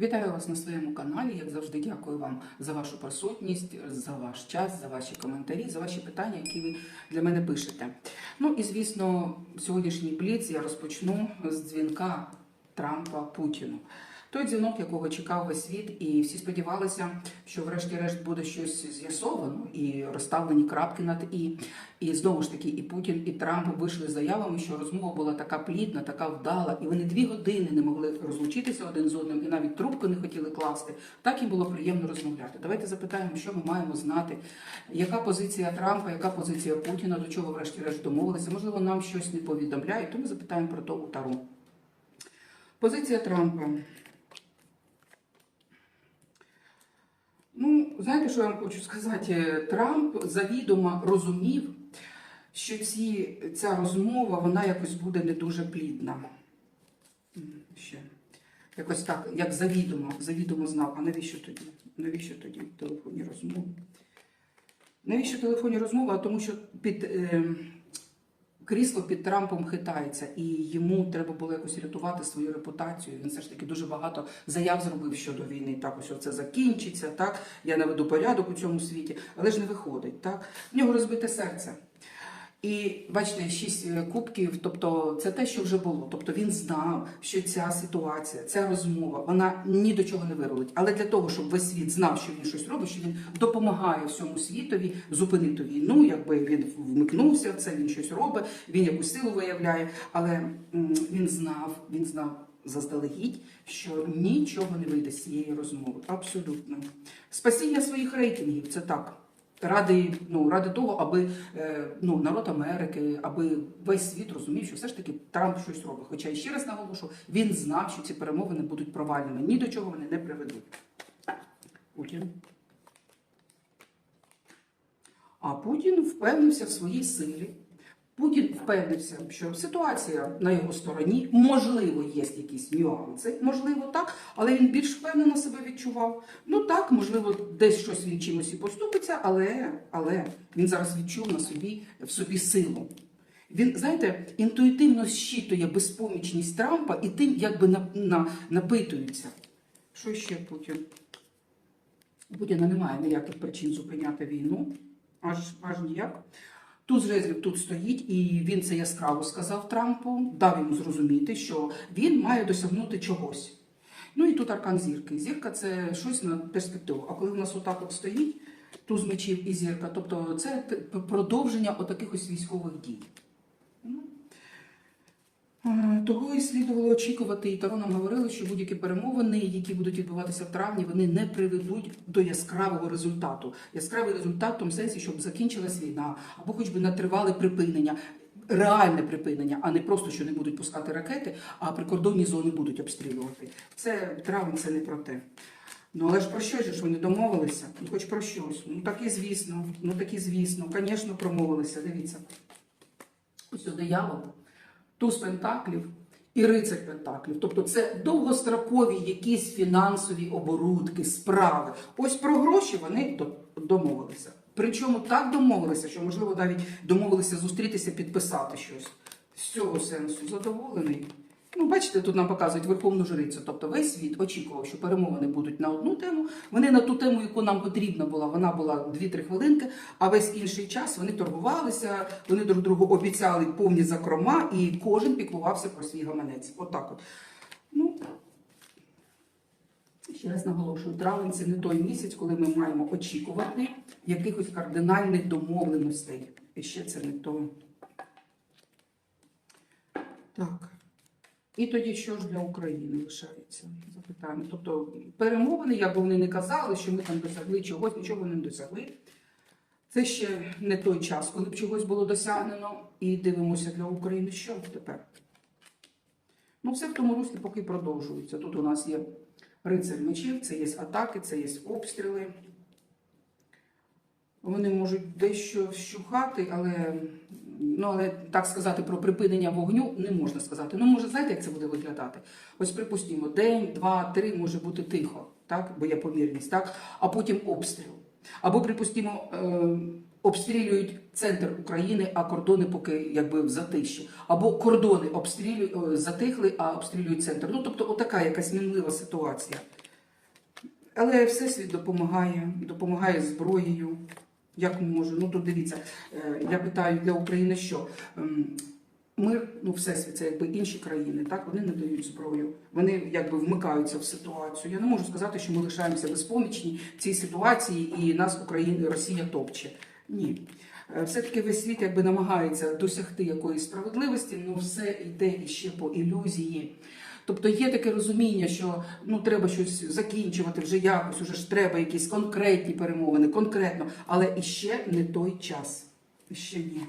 Вітаю вас на своєму каналі. Як завжди, дякую вам за вашу присутність, за ваш час, за ваші коментарі, за ваші питання, які ви для мене пишете. Ну і звісно, сьогоднішній пліц я розпочну з дзвінка Трампа Путіну. Той дзвінок, якого чекав весь світ, і всі сподівалися, що врешті-решт буде щось з'ясовано і розставлені крапки над і. І знову ж таки, і Путін, і Трамп вийшли з заявами, що розмова була така плідна, така вдала, і вони дві години не могли розлучитися один з одним, і навіть трубку не хотіли класти. Так їм було приємно розмовляти. Давайте запитаємо, що ми маємо знати, яка позиція Трампа, яка позиція Путіна, до чого врешті-решт домовилися. Можливо, нам щось не повідомляють, то ми запитаємо про то у Тару. Позиція Трампа. Ну, знаєте, що я вам хочу сказати? Трамп завідомо розумів, що ці, ця розмова вона якось буде не дуже плідна. Ще. Якось так, як завідомо, завідомо знав. А навіщо тоді? Навіщо тоді телефонні розмови? Навіщо телефонні розмови? А тому що під е, крісло під Трампом хитається, і йому треба було якось рятувати свою репутацію. Він все ж таки дуже багато заяв зробив щодо війни. Так, ось це закінчиться. Так, я наведу порядок у цьому світі, але ж не виходить. Так, в нього розбите серце. І бачите, шість е, кубків, тобто це те, що вже було. Тобто він знав, що ця ситуація, ця розмова, вона ні до чого не вирулить. Але для того, щоб весь світ знав, що він щось робить, що він допомагає всьому світові зупинити війну, якби він вмикнувся в це, він щось робить, він якусь силу виявляє. Але він знав, він знав. Заздалегідь, що нічого не вийде з цієї розмови. Абсолютно. Спасіння своїх рейтингів це так. Ради, ну, ради того, аби е, ну, народ Америки, аби весь світ розумів, що все ж таки Трамп щось робить. Хоча і ще раз наголошу, він знав, що ці перемовини будуть провальними. Ні до чого вони не приведуть. Путін. А Путін впевнився в своїй силі. Путін впевнився, що ситуація на його стороні, можливо, є якісь нюанси, можливо, так, але він більш впевнено себе відчував. Ну так, можливо, десь щось він чимось і поступиться, але, але він зараз відчув на собі в собі силу. Він, знаєте, інтуїтивно щитує безпомічність Трампа і тим, якби на, на, напитується. Що ще Путін? У Путіна немає ніяких причин зупиняти війну, аж, аж ніяк. Тут Резлів тут стоїть, і він це яскраво сказав Трампу, дав йому зрозуміти, що він має досягнути чогось. Ну і тут аркан зірки. Зірка це щось на перспективу. А коли в нас отак от стоїть, туз мечів і зірка, тобто це продовження отаких ось військових дій. Того і слідувало очікувати, і Таро нам говорили, що будь-які перемовини, які будуть відбуватися в травні, вони не приведуть до яскравого результату. Яскравий результат в тому сенсі, щоб закінчилась війна, або хоч би на тривале припинення, реальне припинення, а не просто що не будуть пускати ракети, а прикордонні зони будуть обстрілювати. Це травень, це не про те. Ну але ж про що ж вони домовилися? Ну хоч про щось. Ну так і звісно, ну так і звісно, звісно, промовилися. Дивіться. Ось диявол, туз пентаклів і рицар пентаклів. Тобто це довгострокові якісь фінансові оборудки, справи. Ось про гроші вони домовилися. Причому так домовилися, що, можливо, навіть домовилися зустрітися, підписати щось. З цього сенсу задоволений. Ну, бачите, тут нам показують верховну жрицю. Тобто весь світ очікував, що перемовини будуть на одну тему. Вони на ту тему, яку нам потрібна була, вона була 2-3 хвилинки, а весь інший час вони торгувалися, вони друг другу обіцяли повні закрома, і кожен піклувався про свій гаманець. Отак от. Ну, Ще раз наголошую, травень це не той місяць, коли ми маємо очікувати якихось кардинальних домовленостей. І ще це не то. Так. І тоді що ж для України лишається? Запитання. Тобто перемовини, як би вони не казали, що ми там досягли чогось, нічого не досягли. Це ще не той час, коли б чогось було досягнено. І дивимося для України, що тепер. Ну, все в тому руслі поки продовжується. Тут у нас є рицар мечів, це є атаки, це є обстріли. Вони можуть дещо вщухати, але, ну, але так сказати про припинення вогню не можна сказати. Ну, може, знаєте, як це буде виглядати? Ось, припустимо, день, два, три може бути тихо, так? бо є помірність, так? а потім обстріл. Або, припустимо, е, обстрілюють центр України, а кордони поки якби в затиші. Або кордони обстрілюють, е, затихли, а обстрілюють центр. Ну, тобто, отака якась мінлива ситуація. Але Всесвіт допомагає, допомагає зброєю, як може. Ну тут дивіться, е, я питаю для України, що ем, мир, ну всесвіт, це якби інші країни, так вони не дають зброю. Вони якби вмикаються в ситуацію. Я не можу сказати, що ми лишаємося безпомічні в цій ситуації, і нас Україна, Росія топче. Ні. Е, Все-таки весь світ якби намагається досягти якоїсь справедливості, але все йде іще по ілюзії. Тобто є таке розуміння, що ну треба щось закінчувати вже якось, уже ж треба якісь конкретні перемовини, конкретно, але іще не той час. Ще ні.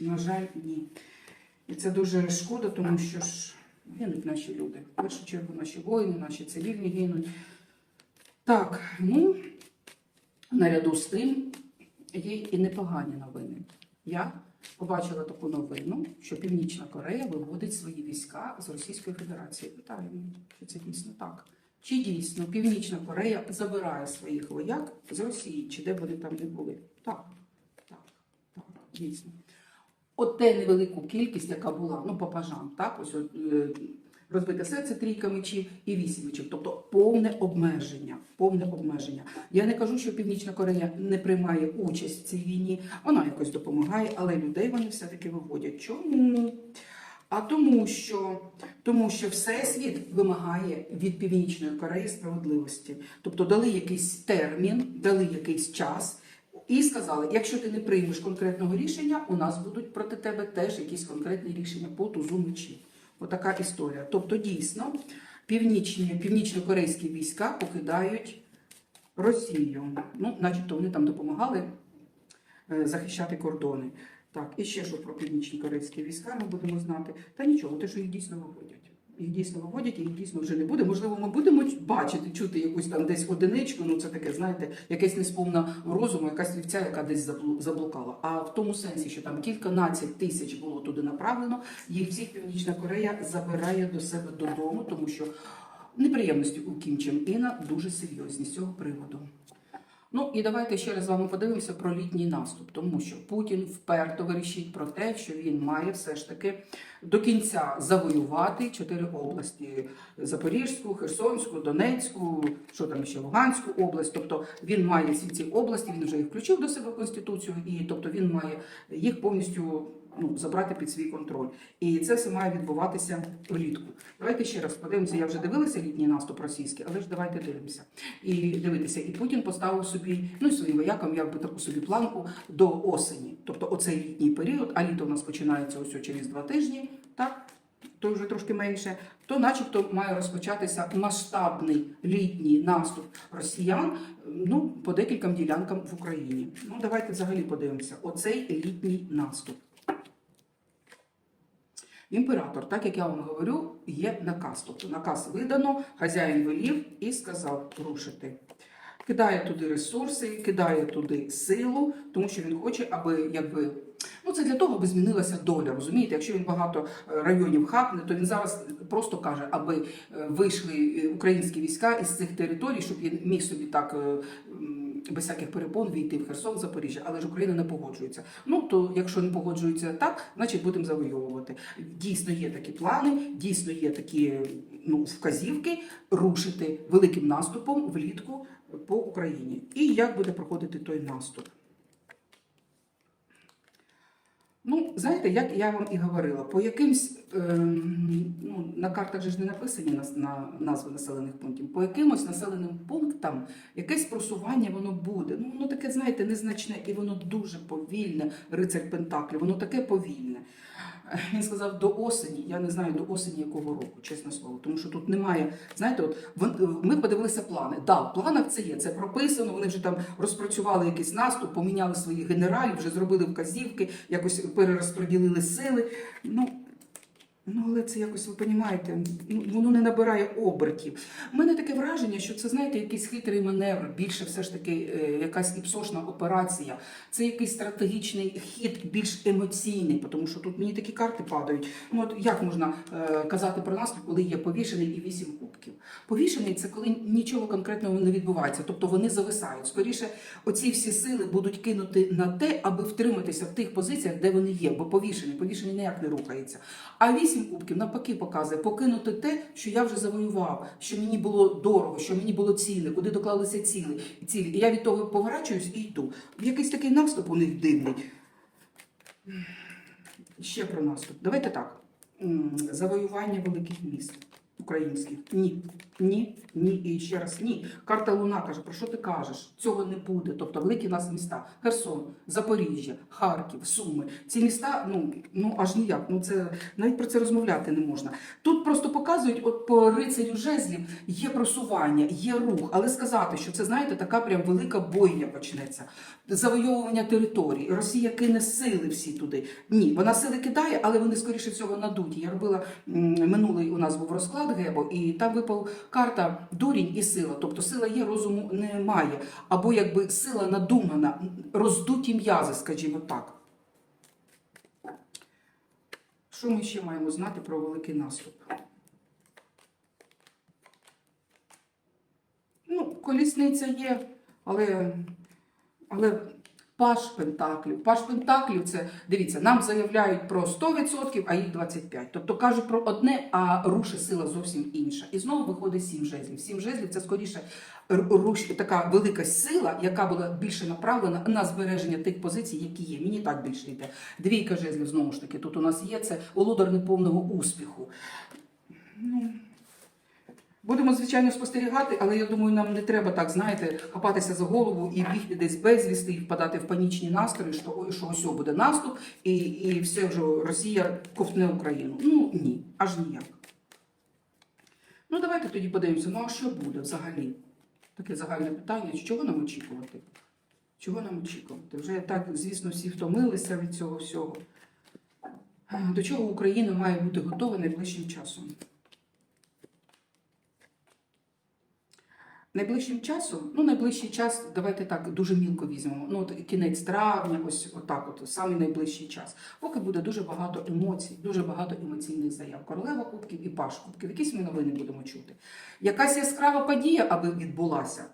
На жаль, ні. І це дуже шкода, тому що ж гинуть наші люди. В першу чергу наші воїни, наші цивільні гинуть. Так, ну наряду з тим є і непогані новини. Я побачила таку новину, що Північна Корея виводить свої війська з Російської Федерації. Питаємо, чи це дійсно так? Чи дійсно Північна Корея забирає своїх вояк з Росії, чи де вони там не були? Так, так, так, дійсно. От те невелику кількість, яка була, ну, по пажам, так, ось е, розбите серце трійка мечів і вісім мечів. Тобто повне обмеження. Повне обмеження. Я не кажу, що Північна Корея не приймає участь в цій війні, вона якось допомагає, але людей вони все-таки виводять. Чому? А тому що, тому що Всесвіт вимагає від Північної Кореї справедливості. Тобто дали якийсь термін, дали якийсь час. І сказали, якщо ти не приймеш конкретного рішення, у нас будуть проти тебе теж якісь конкретні рішення по тузу мечі. Отака історія. Тобто, дійсно, північні, північно-корейські війська покидають Росію. Ну, начебто вони там допомагали е, захищати кордони. Так, і ще що про північні корейські війська ми будемо знати. Та нічого, те, що їх дійсно виводять. Їх дійсно виводять, їх дійсно вже не буде. Можливо, ми будемо бачити, чути якусь там десь одиничку. Ну це таке, знаєте, якесь несповна розуму, якась вівця, яка десь заблу- заблукала. А в тому сенсі, що там кільканадцять тисяч було туди направлено, їх всіх Північна Корея забирає до себе додому, тому що неприємності у Кім Чен Іна дуже серйозні з цього приводу. Ну і давайте ще раз з вами подивимося про літній наступ, тому що Путін вперто вирішить про те, що він має все ж таки до кінця завоювати чотири області: Запорізьку, Херсонську, Донецьку, що там ще Луганську область. Тобто він має всі ці області, він вже їх включив до себе в конституцію, і тобто він має їх повністю. Ну, забрати під свій контроль. І це все має відбуватися влітку. Давайте ще раз подивимося. Я вже дивилася літній наступ російський, але ж давайте дивимося. І дивитися. І Путін поставив собі, ну і своїм воякам, якби таку собі планку до осені. Тобто оцей літній період, а літо у нас починається ось через два тижні, так? То вже трошки менше, то начебто має розпочатися масштабний літній наступ росіян ну, по декільком ділянкам в Україні. Ну, давайте взагалі подивимося. Оцей літній наступ. Імператор, так як я вам говорю, є наказ. Тобто наказ видано, хазяїн велів і сказав рушити. Кидає туди ресурси, кидає туди силу, тому що він хоче, аби якби. Ну, це для того, аби змінилася доля. Розумієте, якщо він багато е, районів хапне, то він зараз просто каже, аби е, вийшли е, українські війська із цих територій, щоб він міг собі так без всяких перепон війти в Херсон, Запоріжжя, але ж Україна не погоджується. Ну то якщо не погоджується так, значить будемо завойовувати. Дійсно є такі плани, дійсно є такі ну, вказівки рушити великим наступом влітку по Україні. І як буде проходити той наступ? Ну, знаєте, як я вам і говорила, по якимсь ем, ну, на картах же ж не написані на, на назви населених пунктів, по якимось населеним пунктам якесь просування воно буде. Ну, воно таке, знаєте, незначне і воно дуже повільне, рицарь Пентаклі, воно таке повільне. Е, Він сказав до осені, я не знаю до осені якого року, чесне слово, тому що тут немає. Знаєте, от вон- ми подивилися плани. Да, в планах це є, це прописано. Вони вже там розпрацювали якийсь наступ, поміняли своїх генералів, вже зробили вказівки, якось перерозподілили сили. Ну, Ну, але це якось, ви розумієте, ну, воно не набирає обертів. У мене таке враження, що це, знаєте, якийсь хитрий маневр, більше все ж таки е, якась іпсошна операція. Це якийсь стратегічний хід, більш емоційний, тому що тут мені такі карти падають. Ну, от як можна е, казати про наступ, коли є повішений і вісім? Кубків. Повішений це коли нічого конкретного не відбувається, тобто вони зависають. Скоріше, оці всі сили будуть кинути на те, аби втриматися в тих позиціях, де вони є, бо повішений, повішений ніяк не рухається. А вісім кубків навпаки показує покинути те, що я вже завоював, що мені було дорого, що мені було цінне, куди доклалися ціли, цілі. І я від того поворачуюсь і йду. Якийсь такий наступ у них дивний. Ще про наступ. Давайте так. Завоювання великих міст українських. Ні. Ні, ні і ще раз ні. Карта Луна каже, про що ти кажеш? Цього не буде. Тобто великі нас міста: Херсон, Запоріжжя, Харків, Суми. Ці міста, ну, ну аж ніяк. Ну це навіть про це розмовляти не можна. Тут просто показують, от по рицарю жезлів є просування, є рух, але сказати, що це знаєте, така прям велика бойня почнеться. Завойовування територій. Росія кине сили всі туди. Ні, вона сили кидає, але вони скоріше всього надуті. Я робила минулий у нас був розклад Гебо, і там випав карта дурінь і сила. Тобто сила є, розуму немає. Або якби сила надумана, роздуті м'язи, скажімо так. Що ми ще маємо знати про великий наступ? Ну, колісниця є, але, але паш пентаклів. Паш пентаклів це, дивіться, нам заявляють про 100%, а їх 25%. Тобто кажуть про одне, а рушить сила зовсім інша. І знову виходить сім жезлів. Сім жезлів це скоріше руш, така велика сила, яка була більше направлена на збереження тих позицій, які є. Мені так більше йде. Двійка жезлів, знову ж таки, тут у нас є це володар неповного успіху. Ну, Будемо, звичайно, спостерігати, але я думаю, нам не треба так, знаєте, хапатися за голову і бігти десь безвісти, і впадати в панічні настрої, що, ой, що ось буде наступ, і, і все вже Росія ковтне Україну. Ну ні, аж ніяк. Ну, давайте тоді подивимося, ну а що буде взагалі? Таке загальне питання, чого нам очікувати? Чого нам очікувати? Вже так, звісно, всі втомилися від цього всього. До чого Україна має бути готова найближчим часом? Найближчим часом, ну найближчий час, давайте так дуже мілко візьмемо. Ну от кінець травня, ось отак, от самий найближчий час. Поки буде дуже багато емоцій, дуже багато емоційних заяв. Королева кубків і паш кубків. Якісь ми новини будемо чути. Якась яскрава подія, аби відбулася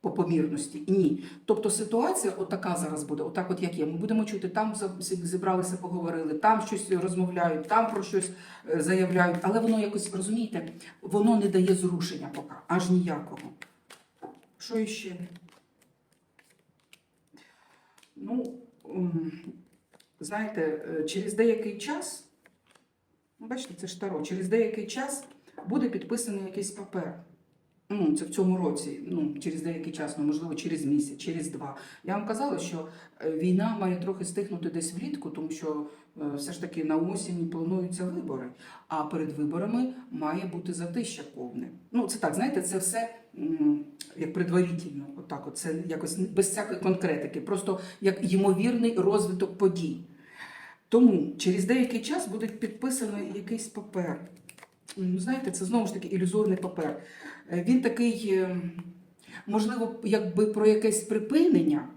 по помірності? Ні. Тобто ситуація отака зараз буде, отак, от як є. Ми будемо чути, там зібралися, поговорили, там щось розмовляють, там про щось е, заявляють, але воно якось розумієте, воно не дає зрушення поки, аж ніякого. Що іще? Ну, знаєте, е, через деякий час, ну, бачите, це ж таро, через деякий час буде підписаний якийсь папер. Ну, це в цьому році, ну, через деякий час, ну, можливо, через місяць, через два. Я вам казала, що е, війна має трохи стихнути десь влітку, тому що е, все ж таки на осінь плануються вибори, а перед виборами має бути затища повне. Ну, це так, знаєте, це все як предварительно, отак, от, це якось без всякої конкретики, просто як ймовірний розвиток подій. Тому через деякий час буде підписано якийсь папер. М, Знаєте, це знову ж таки ілюзорний папер. Е, Він такий, е, можливо, якби про якесь припинення.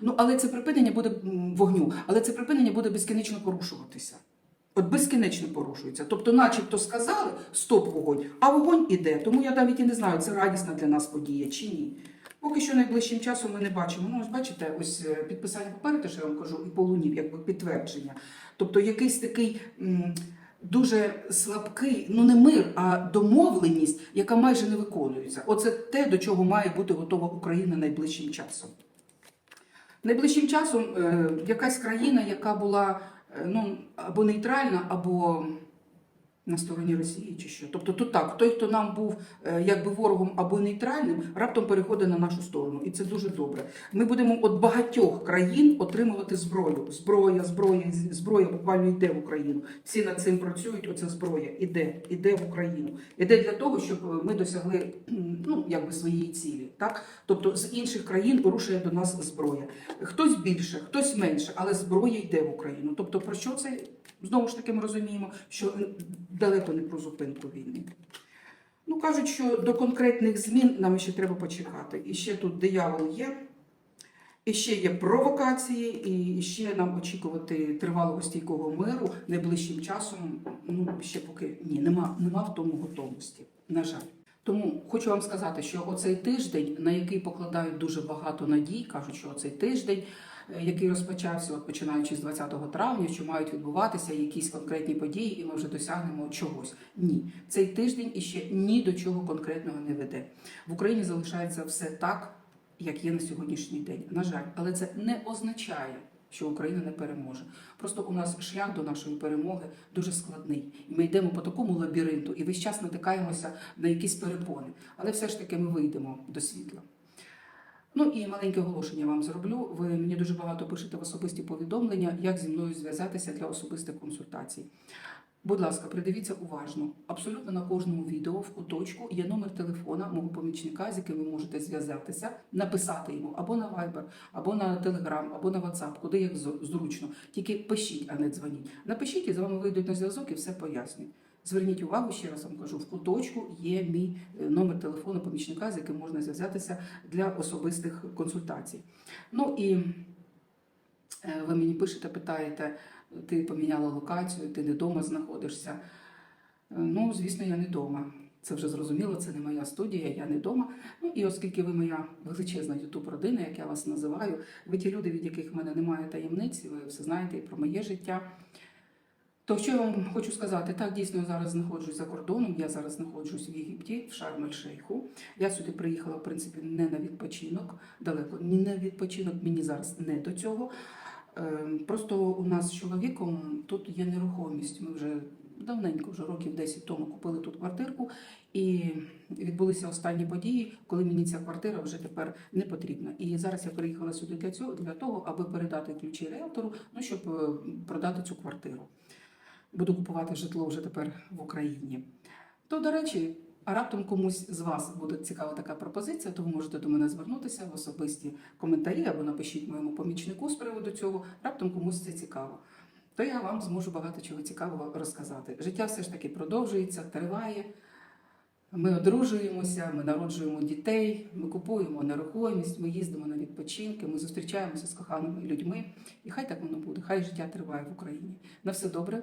Ну, але це припинення буде вогню, але це припинення буде безкінечно порушуватися. От безкінечно порушується. Тобто, начебто сказали стоп вогонь, а вогонь іде. Тому я навіть і не знаю, це радісна для нас подія чи ні. Поки що найближчим часом ми не бачимо. Ну, ось бачите, ось е, підписання паперу, те, що я вам кажу, і по луні, якби підтвердження. Тобто якийсь такий. Дуже слабкий, ну не мир, а домовленість, яка майже не виконується. Оце те, до чого має бути готова Україна найближчим часом. Найближчим часом е, якась країна, яка була е, ну, або нейтральна, або на стороні Росії, чи що. Тобто тут так, той, хто нам був е, якби ворогом або нейтральним, раптом переходить на нашу сторону. І це дуже добре. Ми будемо від багатьох країн отримувати зброю. Зброя, зброя, зброя буквально йде в Україну. Всі над цим працюють. Оця зброя іде, іде в Україну. Іде для того, щоб ми досягли ну, якби своєї цілі. Так? Тобто з інших країн рушує до нас зброя. Хтось більше, хтось менше, але зброя йде в Україну. Тобто, про що це? Знову ж таки, ми розуміємо, що далеко не про зупинку війни. Ну, кажуть, що до конкретних змін нам ще треба почекати. І ще тут диявол є, і ще є провокації, і ще нам очікувати тривалого стійкого миру найближчим часом. Ну, ще поки ні, нема, нема в тому готовності. На жаль. Тому хочу вам сказати, що оцей тиждень, на який покладають дуже багато надій, кажуть, що оцей тиждень, який розпочався, от починаючи з 20 травня, що мають відбуватися якісь конкретні події, і ми вже досягнемо чогось. Ні, цей тиждень іще ні до чого конкретного не веде. В Україні залишається все так, як є на сьогоднішній день. На жаль, але це не означає. Що Україна не переможе. Просто у нас шлях до нашої перемоги дуже складний. І ми йдемо по такому лабіринту і весь час натикаємося на якісь перепони. Але все ж таки ми вийдемо до світла. Ну і маленьке оголошення вам зроблю. Ви мені дуже багато пишете в особисті повідомлення, як зі мною зв'язатися для особистих консультацій. Будь ласка, придивіться уважно. Абсолютно на кожному відео в куточку є номер телефона мого помічника, з яким ви можете зв'язатися, написати йому або на Viber, або на Telegram, або на WhatsApp, куди як зручно. Тільки пишіть, а не дзвоніть. Напишіть і з вами вийдуть на зв'язок і все пояснюють. Зверніть увагу, ще раз вам кажу, в куточку є мій е, номер телефону помічника, з яким можна зв'язатися для особистих консультацій. Ну і е, ви мені пишете, питаєте, ти поміняла локацію, ти не вдома знаходишся. Е, Ну, звісно, я не вдома. Це вже зрозуміло, це не моя студія, я не вдома. Ну і оскільки ви моя величезна ютуб родина, як я вас називаю, ви ті люди, від яких в мене немає таємниць, ви все знаєте і про моє життя. То що я вам хочу сказати, так дійсно я зараз знаходжусь за кордоном. Я зараз знаходжусь в Єгипті, в Шарм-ель-Шейху. Я сюди приїхала, в принципі, не на відпочинок, далеко не на відпочинок, мені зараз не до цього. Е, Просто у нас з чоловіком тут є нерухомість. Ми вже давненько, вже років 10 тому купили тут квартирку, і відбулися останні події, коли мені ця квартира вже тепер не потрібна. І зараз я приїхала сюди для цього для того, аби передати ключі риелтору, ну щоб е, продати цю квартиру. Буду купувати житло вже тепер в Україні. То, до речі, а раптом комусь з вас буде цікава така пропозиція, то ви можете до мене звернутися в особисті коментарі або напишіть моєму помічнику з приводу цього. Раптом комусь це цікаво. То я вам зможу багато чого цікавого розказати. Життя все ж таки продовжується, триває. Ми одружуємося, ми народжуємо дітей, ми купуємо нерухомість, ми їздимо на відпочинки, ми зустрічаємося з коханими людьми. І хай так воно буде, хай життя триває в Україні. На все добре